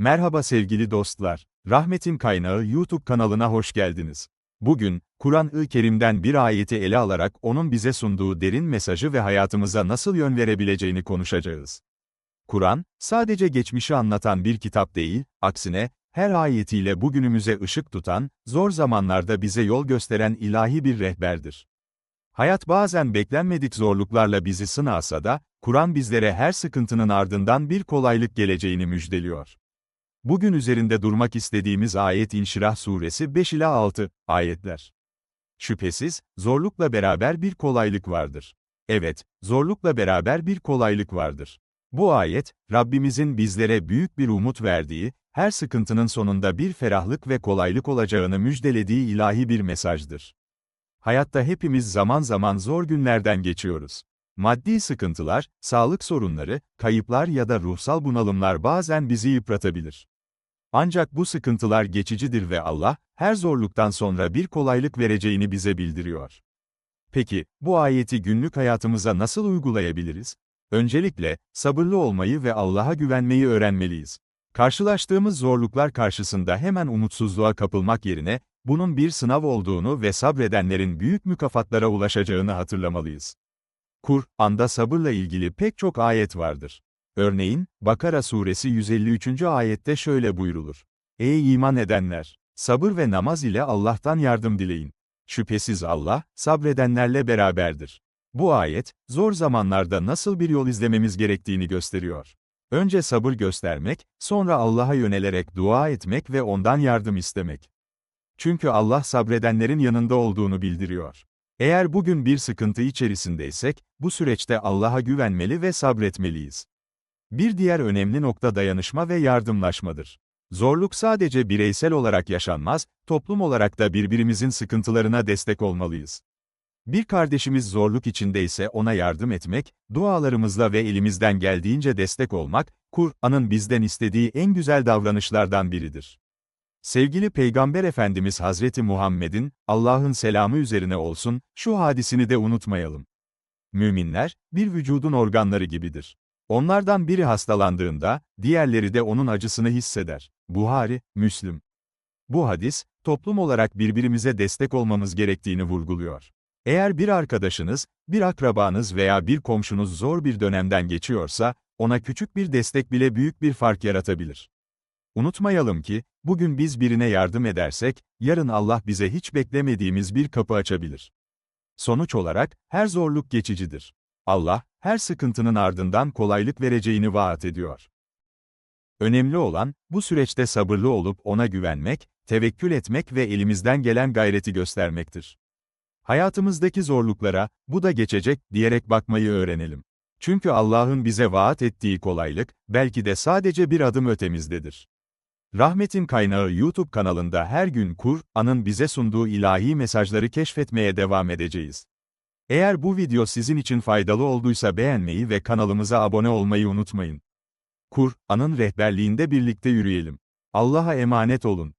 Merhaba sevgili dostlar. Rahmetin Kaynağı YouTube kanalına hoş geldiniz. Bugün, Kur'an-ı Kerim'den bir ayeti ele alarak onun bize sunduğu derin mesajı ve hayatımıza nasıl yön verebileceğini konuşacağız. Kur'an, sadece geçmişi anlatan bir kitap değil, aksine, her ayetiyle bugünümüze ışık tutan, zor zamanlarda bize yol gösteren ilahi bir rehberdir. Hayat bazen beklenmedik zorluklarla bizi sınasa da, Kur'an bizlere her sıkıntının ardından bir kolaylık geleceğini müjdeliyor. Bugün üzerinde durmak istediğimiz ayet İnşirah suresi 5 ila 6 ayetler. Şüphesiz, zorlukla beraber bir kolaylık vardır. Evet, zorlukla beraber bir kolaylık vardır. Bu ayet, Rabbimizin bizlere büyük bir umut verdiği, her sıkıntının sonunda bir ferahlık ve kolaylık olacağını müjdelediği ilahi bir mesajdır. Hayatta hepimiz zaman zaman zor günlerden geçiyoruz. Maddi sıkıntılar, sağlık sorunları, kayıplar ya da ruhsal bunalımlar bazen bizi yıpratabilir. Ancak bu sıkıntılar geçicidir ve Allah, her zorluktan sonra bir kolaylık vereceğini bize bildiriyor. Peki, bu ayeti günlük hayatımıza nasıl uygulayabiliriz? Öncelikle, sabırlı olmayı ve Allah'a güvenmeyi öğrenmeliyiz. Karşılaştığımız zorluklar karşısında hemen umutsuzluğa kapılmak yerine, bunun bir sınav olduğunu ve sabredenlerin büyük mükafatlara ulaşacağını hatırlamalıyız. Kur'an'da sabırla ilgili pek çok ayet vardır. Örneğin, Bakara suresi 153. ayette şöyle buyrulur. Ey iman edenler! Sabır ve namaz ile Allah'tan yardım dileyin. Şüphesiz Allah, sabredenlerle beraberdir. Bu ayet, zor zamanlarda nasıl bir yol izlememiz gerektiğini gösteriyor. Önce sabır göstermek, sonra Allah'a yönelerek dua etmek ve ondan yardım istemek. Çünkü Allah sabredenlerin yanında olduğunu bildiriyor. Eğer bugün bir sıkıntı içerisindeysek, bu süreçte Allah'a güvenmeli ve sabretmeliyiz. Bir diğer önemli nokta dayanışma ve yardımlaşmadır. Zorluk sadece bireysel olarak yaşanmaz, toplum olarak da birbirimizin sıkıntılarına destek olmalıyız. Bir kardeşimiz zorluk içindeyse ona yardım etmek, dualarımızla ve elimizden geldiğince destek olmak, Kur'an'ın bizden istediği en güzel davranışlardan biridir. Sevgili Peygamber Efendimiz Hazreti Muhammed'in, Allah'ın selamı üzerine olsun, şu hadisini de unutmayalım. Müminler, bir vücudun organları gibidir. Onlardan biri hastalandığında, diğerleri de onun acısını hisseder. Buhari, Müslüm. Bu hadis, toplum olarak birbirimize destek olmamız gerektiğini vurguluyor. Eğer bir arkadaşınız, bir akrabanız veya bir komşunuz zor bir dönemden geçiyorsa, ona küçük bir destek bile büyük bir fark yaratabilir. Unutmayalım ki, bugün biz birine yardım edersek, yarın Allah bize hiç beklemediğimiz bir kapı açabilir. Sonuç olarak, her zorluk geçicidir. Allah, her sıkıntının ardından kolaylık vereceğini vaat ediyor. Önemli olan, bu süreçte sabırlı olup ona güvenmek, tevekkül etmek ve elimizden gelen gayreti göstermektir. Hayatımızdaki zorluklara, bu da geçecek, diyerek bakmayı öğrenelim. Çünkü Allah'ın bize vaat ettiği kolaylık, belki de sadece bir adım ötemizdedir. Rahmetin Kaynağı YouTube kanalında her gün Kur'an'ın bize sunduğu ilahi mesajları keşfetmeye devam edeceğiz. Eğer bu video sizin için faydalı olduysa beğenmeyi ve kanalımıza abone olmayı unutmayın. Kur'an'ın rehberliğinde birlikte yürüyelim. Allah'a emanet olun.